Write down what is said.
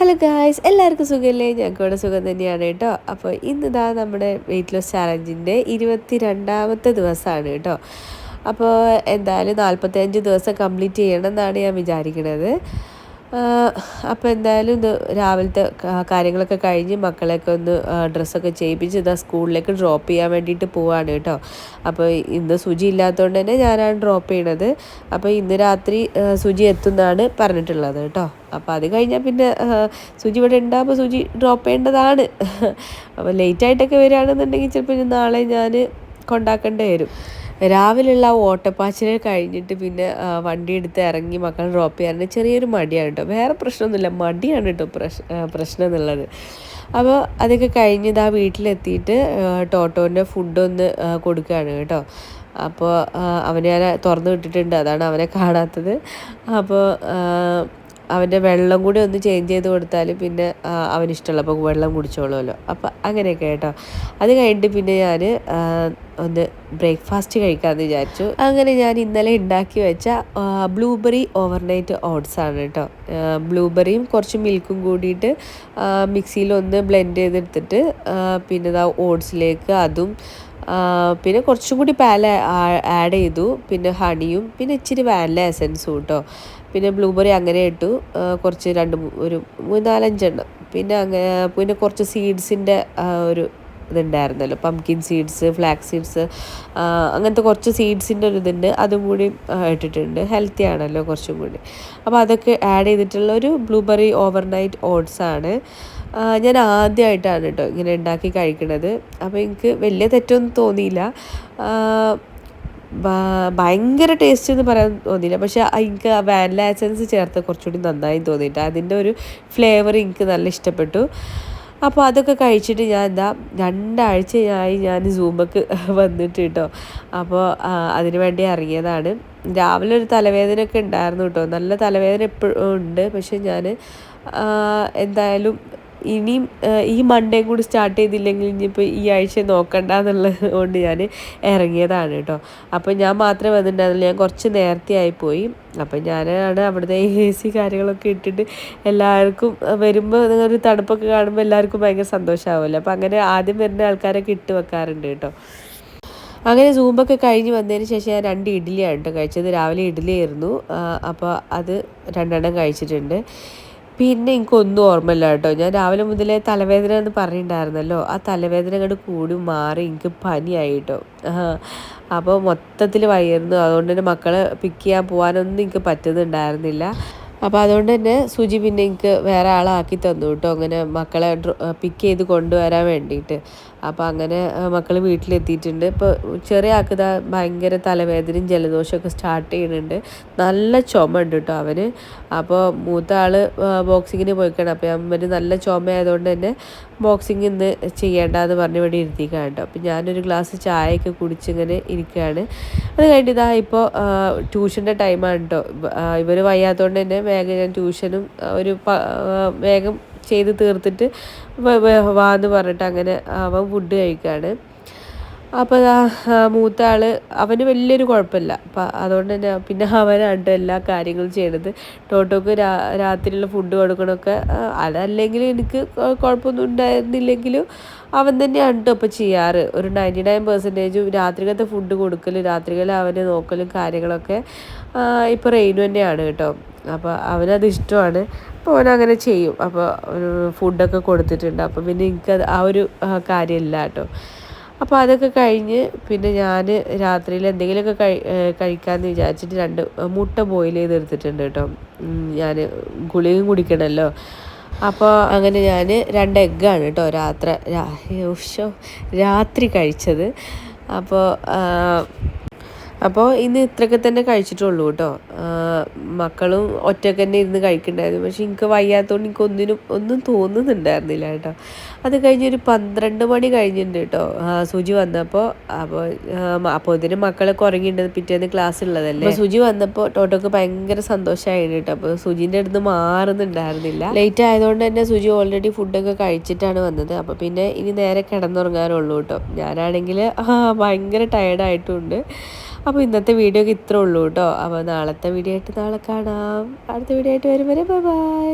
Hello guys എല്ലാവർക്കും സുഖമല്ലേ ഇവിടെ സുഖം തന്നെയാണ് കേട്ടോ. അപ്പോൾ ഇന്നിതാ നമ്മുടെ വെയിറ്റ് ലോസ് ചാലഞ്ചിന്റെ ഇരുപത്തി രണ്ടാമത്തെ ദിവസമാണ് കേട്ടോ. അപ്പോൾ എന്തായാലും നാൽപ്പത്തഞ്ച് ദിവസം കംപ്ലീറ്റ് ചെയ്യണം എന്നാണ് ഞാൻ വിചാരിക്കുന്നത് അപ്പോൾ എന്തായാലും ഇത് രാവിലത്തെ കാര്യങ്ങളൊക്കെ കഴിഞ്ഞ് മക്കളെയൊക്കെ ഒന്ന് ഡ്രസ്സൊക്കെ ചെയ്യിപ്പിച്ച് ഇതാ സ്കൂളിലേക്ക് ഡ്രോപ്പ് ചെയ്യാൻ വേണ്ടിയിട്ട് പോവാണ് കേട്ടോ. അപ്പോൾ ഇന്ന് സുജി ഇല്ലാത്തതുകൊണ്ട് തന്നെ ഞാനാണ് ഡ്രോപ്പ് ചെയ്യണത്. അപ്പോൾ ഇന്ന് രാത്രി സുജി എത്തുന്നതാണ് പറഞ്ഞിട്ടുള്ളത് കേട്ടോ. അപ്പോൾ അത് കഴിഞ്ഞാൽ പിന്നെ സുജി ഇവിടെ ഉണ്ടാകുമ്പോൾ സുജി ഡ്രോപ്പ് ചെയ്യേണ്ടതാണ്. അപ്പോൾ ലേറ്റായിട്ടൊക്കെ വരികയാണെന്നുണ്ടെങ്കിൽ ചിലപ്പോൾ നാളെ ഞാൻ കൊണ്ടാക്കേണ്ടി വരും. രാവിലെയുള്ള ഓട്ടപ്പാച്ചിൽ കഴിഞ്ഞിട്ട് പിന്നെ വണ്ടി എടുത്ത് ഇറങ്ങി മക്കൾ ഡ്രോപ്പ് ചെയ്യാറുണ്ട് ചെറിയൊരു മടിയാണ് കേട്ടോ വേറെ പ്രശ്നമൊന്നുമില്ല. മടിയാണ് കേട്ടോ പ്രശ് പ്രശ്നം എന്നുള്ളത്. അപ്പോൾ അതൊക്കെ കഴിഞ്ഞ് ഇതാ വീട്ടിലെത്തിയിട്ട് ടോട്ടോന്റെ ഫുഡൊന്ന് കൊടുക്കുകയാണ് കേട്ടോ. അപ്പോൾ അവനെ ഞാൻ തുറന്ന് വിട്ടിട്ടുണ്ട്. അതാണ് അവനെ കാണാത്തത്. അപ്പോൾ അവന്റെ വെള്ളം കൂടി ഒന്ന് ചേഞ്ച് ചെയ്ത് കൊടുത്താൽ പിന്നെ ആ, അവന് ഇഷ്ടമുള്ളപ്പോൾ വെള്ളം കുടിച്ചോളുമല്ലോ. അപ്പോൾ അങ്ങനെയൊക്കെ കേട്ടോ. അത് കഴിഞ്ഞിട്ട് പിന്നെ ഞാൻ ഒന്ന് ബ്രേക്ക്ഫാസ്റ്റ് കഴിക്കാമെന്ന് വിചാരിച്ചു. അങ്ങനെ ഞാൻ ഇന്നലെ ഉണ്ടാക്കി വെച്ച ബ്ലൂബെറി ഓവർനൈറ്റ് ഓട്സ് ആണ് കേട്ടോ ബ്ലൂബെറിയും കുറച്ച് മിൽക്കും കൂടിയിട്ട് മിക്സിയിൽ ഒന്ന് ബ്ലെൻഡ് ചെയ്തെടുത്തിട്ട് പിന്നെ ഇതാ ഓട്സിലേക്ക് അതും പിന്നെ കുറച്ചും കൂടി പാൽ ആഡ് ചെയ്തു. പിന്നെ ഹണിയും പിന്നെ ഇച്ചിരി വാനില എസൻസും കേട്ടോ പിന്നെ ബ്ലൂബെറി അങ്ങനെ ഇട്ടു. കുറച്ച് രണ്ട് ഒരു മൂന്നാലഞ്ചെണ്ണം പിന്നെ അങ്ങനെ പിന്നെ കുറച്ച് സീഡ്സിന്റെ ഒരു ഇതുണ്ടായിരുന്നല്ലോ. പംകിൻ സീഡ്സ് ഫ്ലാക്സ് സീഡ്സ് അങ്ങനത്തെ കുറച്ച് സീഡ്സിന്റെ ഒരു ഇതുണ്ട്. അതും കൂടി ഇട്ടിട്ടുണ്ട്. ഹെൽത്തി ആണല്ലോ കുറച്ചും കൂടി. അപ്പോൾ അതൊക്കെ ആഡ് ചെയ്തിട്ടുള്ള ഒരു ബ്ലൂബെറി ഓവർനൈറ്റ് ഓട്സ് ആണ്. ഞാൻ ആദ്യമായിട്ടാണ് കേട്ടോ ഇങ്ങനെ ഉണ്ടാക്കി കഴിക്കണത്. അപ്പോൾ എനിക്ക് വലിയ തെറ്റൊന്നും തോന്നിയില്ല. ഭയങ്കര ടേസ്റ്റ് എന്ന് പറയാൻ തോന്നിയില്ല. പക്ഷേ എനിക്ക് ആ വാനില എസൻസ് ചേർത്ത് കുറച്ചുകൂടി നന്നായി തോന്നിയിട്ട് അതിന്റെ ഒരു ഫ്ലേവർ എനിക്ക് നല്ല ഇഷ്ടപ്പെട്ടു. അപ്പോൾ അതൊക്കെ കഴിച്ചിട്ട് ഞാൻ എന്താ രണ്ടാഴ്ചയായി ഞാൻ സൂമക്ക് വന്നിട്ട് കേട്ടോ അപ്പോൾ അതിനു വേണ്ടി ഇറങ്ങിയതാണ്. രാവിലെ ഒരു തലവേദനയൊക്കെ ഉണ്ടായിരുന്നു കേട്ടോ നല്ല തലവേദന എപ്പോഴും ഉണ്ട്. പക്ഷെ ഞാൻ എന്തായാലും ഇനിയും ഈ മൺഡേ കൂടി സ്റ്റാർട്ട് ചെയ്തില്ലെങ്കിൽ ഇനിയിപ്പോൾ ഈ ആഴ്ച നോക്കണ്ട എന്നുള്ളത് കൊണ്ട് ഞാൻ ഇറങ്ങിയതാണ് കേട്ടോ. അപ്പോൾ ഞാൻ മാത്രമേ വന്നിട്ടുണ്ടായിരുന്നില്ല ഞാൻ കുറച്ച് നേരത്തെ ആയിപ്പോയി. അപ്പം ഞാനാണ് അവിടുത്തെ എ സി കാര്യങ്ങളൊക്കെ ഇട്ടിട്ട് എല്ലാവർക്കും വരുമ്പോൾ ഒരു തണുപ്പൊക്കെ കാണുമ്പോൾ എല്ലാവർക്കും ഭയങ്കര സന്തോഷമാവുമല്ലോ അപ്പോൾ അങ്ങനെ ആദ്യം വരുന്ന ആൾക്കാരൊക്കെ ഇട്ട് വെക്കാറുണ്ട് കേട്ടോ. അങ്ങനെ സൂമ്പൊക്കെ കഴിഞ്ഞ് വന്നതിന് ശേഷം ഞാൻ രണ്ട് ഇഡ്ഡലിയാണ് കേട്ടോ കഴിച്ചത്. രാവിലെ ഇഡ്ഡലി ആയിരുന്നു. അപ്പോൾ അത് രണ്ടെണ്ണം കഴിച്ചിട്ടുണ്ട്. പിന്നെ എനിക്കൊന്നും ഓർമ്മയില്ല കേട്ടോ. ഞാൻ രാവിലെ മുതലേ തലവേദന എന്ന് പറഞ്ഞിട്ടുണ്ടായിരുന്നല്ലോ. ആ തലവേദന അങ്ങോട്ട് കൂടി മാറി എനിക്ക് പനിയായി കേട്ടോ. അപ്പോൾ മൊത്തത്തിൽ വയ്യായിരുന്നു അതുകൊണ്ട് തന്നെ മക്കളെ പിക്ക് ചെയ്യാൻ പോകാനൊന്നും എനിക്ക് പറ്റുന്നുണ്ടായിരുന്നില്ല. അപ്പോൾ അതുകൊണ്ട് തന്നെ സുജി പിന്നെ എനിക്ക് വേറെ ആളാക്കി തന്നു കേട്ടോ. അങ്ങനെ മക്കളെ പിക്ക് ചെയ്ത് കൊണ്ടുവരാൻ വേണ്ടിയിട്ട്. അപ്പോൾ അങ്ങനെ മക്കൾ വീട്ടിലെത്തിയിട്ടുണ്ട്. ഇപ്പോൾ ചെറിയ ആൾക്ക് ഇതാ ഭയങ്കര തലവേദനയും ജലദോഷമൊക്കെ സ്റ്റാർട്ട് ചെയ്യുന്നുണ്ട്. നല്ല ചുമ ഉണ്ട് കേട്ടോ അവന്. അപ്പോൾ മൂത്ത ആൾ ബോക്സിങ്ങിന് പോയിക്കണം. അപ്പോൾ അവന് നല്ല ചുമ ആയതുകൊണ്ട് തന്നെ ബോക്സിങ് ഇന്ന് ചെയ്യേണ്ടെന്ന് പറഞ്ഞ് ഇവിടെ ഇരുത്തിക്കാണ് കേട്ടോ അപ്പോൾ ഞാനൊരു ഗ്ലാസ് ചായയൊക്കെ കുടിച്ചിങ്ങനെ ഇരിക്കുകയാണ്. അത് കഴിഞ്ഞിട്ട് ഇപ്പോൾ ട്യൂഷന്റെ ടൈമാണ് കേട്ടോ ഇവർ വയ്യാത്തതുകൊണ്ട് തന്നെ വേഗം ഞാൻ ട്യൂഷനും ഒരു വേഗം ചെയ്ത് തീർത്തിട്ട് വാന്ന് പറഞ്ഞിട്ട് അങ്ങനെ അവൻ ഫുഡ് കഴിക്കുകയാണ് അപ്പോൾ മൂത്ത ആൾ അവന് വലിയൊരു കുഴപ്പമില്ല. അപ്പം അതുകൊണ്ട് തന്നെ പിന്നെ അവനാണ് എല്ലാ കാര്യങ്ങളും ചെയ്യണത്. ടോട്ടോക്ക് രാ രാത്രിയുള്ള ഫുഡ് കൊടുക്കണമൊക്കെ അതല്ലെങ്കിൽ എനിക്ക് കുഴപ്പമൊന്നും ഉണ്ടായിരുന്നില്ലെങ്കിലും അവൻ തന്നെയാണ് കേട്ടോ ഇപ്പോൾ ചെയ്യാറ്. ഒരു നയന്റി നയൻ പെർസെന്റേജും രാത്രികത്തെ ഫുഡ് കൊടുക്കൽ രാത്രികളിൽ അവനെ നോക്കലും കാര്യങ്ങളൊക്കെ ഇപ്പോൾ റെയിനു തന്നെയാണ് കേട്ടോ. അപ്പോൾ അവനത് ഇഷ്ടമാണ്. അപ്പോൾ അവനങ്ങനെ ചെയ്യും. അപ്പോൾ ഫുഡൊക്കെ കൊടുത്തിട്ടുണ്ട്. അപ്പോൾ പിന്നെ എനിക്കത് ആ ഒരു കാര്യമില്ല കേട്ടോ. അപ്പോൾ അതൊക്കെ കഴിഞ്ഞ് പിന്നെ ഞാൻ രാത്രിയിൽ എന്തെങ്കിലുമൊക്കെ കഴി കഴിക്കാമെന്ന് വിചാരിച്ചിട്ട് രണ്ട് മുട്ട ബോയിൽ ചെയ്ത് എടുത്തിട്ടുണ്ട് കേട്ടോ ഞാൻ ഗുളികയും കുടിക്കണമല്ലോ. അപ്പോൾ അങ്ങനെ ഞാൻ രണ്ട് എഗ്ഗാണ് കേട്ടോ രാത്രി രാത്രി കഴിച്ചത്. അപ്പോൾ അപ്പോൾ ഇന്ന് ഇത്രയൊക്കെ തന്നെ കഴിച്ചിട്ടുള്ളൂ കേട്ടോ. മക്കളും ഒറ്റയ്ക്ക് തന്നെ ഇരുന്ന് കഴിക്കണ്ടായിരുന്നു. പക്ഷെ എനിക്ക് വയ്യാത്തതുകൊണ്ട് എനിക്ക് ഒന്നിനും ഒന്നും തോന്നുന്നുണ്ടായിരുന്നില്ല കേട്ടോ. അത് കഴിഞ്ഞ് ഒരു പന്ത്രണ്ട് മണി കഴിഞ്ഞിട്ടുണ്ട് കേട്ടോ. സുജി വന്നപ്പോൾ അപ്പോൾ അപ്പോൾ ഇതിന് മക്കളൊക്കെ ഉറങ്ങിയിട്ടുണ്ട്. പിറ്റേന്ന് ക്ലാസ് ഉള്ളതല്ലേ അപ്പോൾ സുജി വന്നപ്പോൾ ടോട്ടോക്ക് ഭയങ്കര സന്തോഷമായിരുന്നു കേട്ടോ. അപ്പോൾ സുജിന്റെ അടുത്ത് മാറുന്നുണ്ടായിരുന്നില്ല. ലേറ്റ് ആയതുകൊണ്ട് തന്നെ സുജി ഓൾറെഡി ഫുഡൊക്കെ കഴിച്ചിട്ടാണ് വന്നത്. അപ്പോൾ പിന്നെ ഇനി നേരെ കിടന്നുറങ്ങാനുള്ളൂ കേട്ടോ. ഞാനാണെങ്കിൽ ഭയങ്കര ടയർഡായിട്ടുണ്ട് അപ്പോൾ ഇന്നത്തെ വീഡിയോ ഇത്രേ ഉള്ളൂ കേട്ടോ. അപ്പോൾ നാളത്തെ വീഡിയോ ആയിട്ട് നാളെ കാണാം. അടുത്ത വീഡിയോ ആയിട്ട് വരും വരെ ബൈ